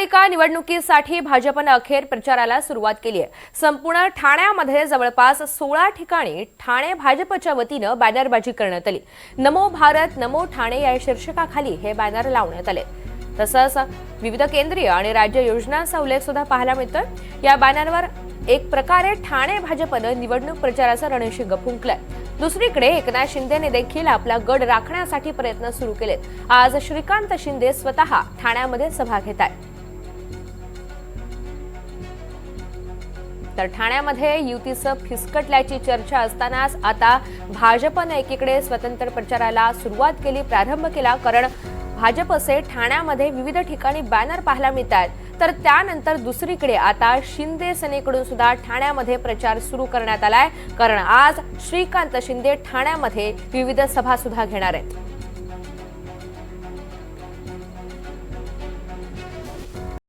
महापालिका निवडणुकीसाठी भाजपनं अखेर प्रचाराला सुरुवात केली आहे. संपूर्ण ठाण्यामध्ये जवळपास सोळा ठिकाणी ठाणे भाजपच्या वतीनं बॅनरबाजी करण्यात आली. नमो भारत नमो ठाणे या शीर्षकाखाली हे बॅनर लावण्यात आले. तसंच विविध केंद्रीय आणि राज्य योजनांचा उल्लेख सुद्धा पाहायला मिळतोय. या बॅनरवर एक प्रकारे ठाणे भाजपनं निवडणूक प्रचाराचा रणशिंग फुंकलाय. दुसरीकडे एकनाथ शिंदेने देखील आपला गड राखण्यासाठी प्रयत्न सुरू केलेत. आज श्रीकांत शिंदे स्वतः ठाण्यामध्ये सभा घेत आहेत तर ठाण्यामध्ये युतीचं फिसकटल्याची चर्चा असतानाच आता भाजपनं एकीकडे स्वतंत्र प्रचाराला सुरुवात केली प्रारंभ केला. कारण भाजपचे ठाण्यामध्ये विविध ठिकाणी बॅनर पाहायला मिळतात तर त्यानंतर दुसरीकडे आता शिंदे सेनेकडून सुद्धा ठाण्यामध्ये प्रचार सुरू करण्यात आलाय. कारण आज श्रीकांत शिंदे ठाण्यामध्ये विविध सभा सुद्धा घेणार आहेत.